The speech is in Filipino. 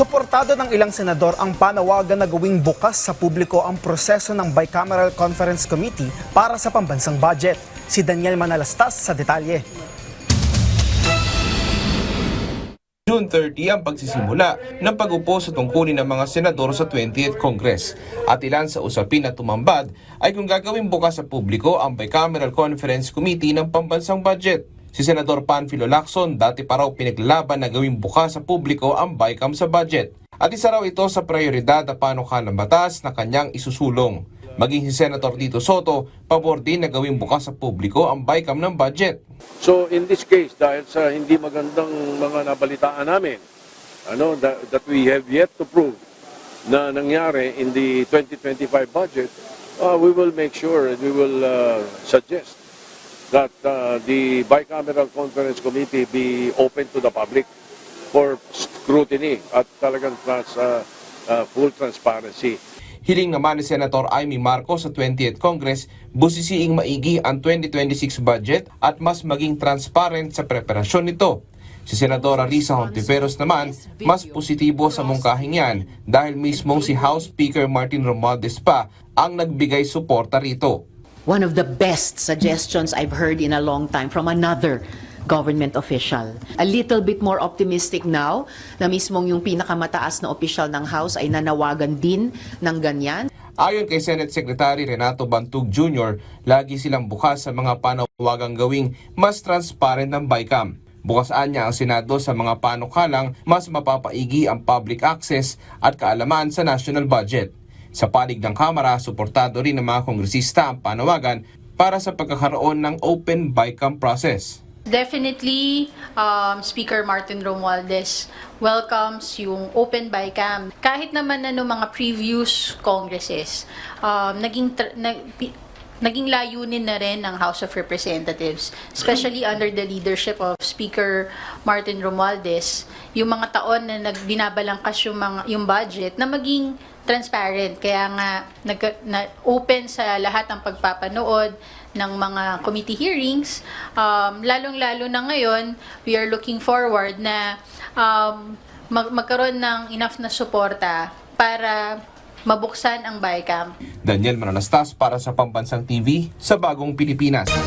Suportado ng ilang senador ang panawagan na gawing bukas sa publiko ang proseso ng Bicameral Conference Committee para sa pambansang budget. Si Daniel Manalastas sa detalye. June 30 ang pagsisimula ng pag-upo sa tungkulin ng mga senador sa 20th Congress. At ilan sa usapin na tumambad ay kung gagawin bukas sa publiko ang Bicameral Conference Committee ng pambansang budget. Si Senador Panfilo Lacson dati pa raw pinaglalaban na gawing bukas sa publiko ang BICAM sa budget. At isa raw ito sa prioridad na panukalang batas na kanyang isusulong. Maging si Senator Tito Soto, pabor din na gawing bukas sa publiko ang BICAM ng budget. So in this case, dahil sa hindi magandang mga nabalitaan namin, ano, that, that we have yet to prove na nangyari in the 2025 budget, uh, we will make sure and we will uh, suggest that uh, the bicameral conference committee be open to the public for scrutiny at talagang trans, uh, uh, full transparency. Hiling naman ni Senator Amy Marcos sa 20th Congress, busisiing maigi ang 2026 budget at mas maging transparent sa preparasyon nito. Si Senadora Risa Hontiveros naman, mas positibo sa mungkahing yan dahil mismong si House Speaker Martin Romualdez pa ang nagbigay suporta rito. One of the best suggestions I've heard in a long time from another government official. A little bit more optimistic now na mismong yung pinakamataas na opisyal ng House ay nanawagan din ng ganyan. Ayon kay Senate Secretary Renato Bantug Jr., lagi silang bukas sa mga panawagang gawing mas transparent ng BICAM. Bukasaan niya ang Senado sa mga panukalang mas mapapaigi ang public access at kaalaman sa national budget. Sa panig ng Kamara, suportado rin ng mga kongresista ang panawagan para sa pagkakaroon ng open BICAM process. Definitely, um, Speaker Martin Romualdez welcomes yung open by cam. Kahit naman ano mga previous congresses, um, naging, pi- naging layunin na rin ng House of Representatives, especially under the leadership of Speaker Martin Romualdez, yung mga taon na nagbinabalangkas yung, mga, yung budget na maging transparent. Kaya nga, nag, na, open sa lahat ng pagpapanood ng mga committee hearings. Um, lalong-lalo na ngayon, we are looking forward na um, mag- magkaroon ng enough na suporta para mabuksan ang BICAM. Daniel Manalastas para sa Pambansang TV sa Bagong Pilipinas.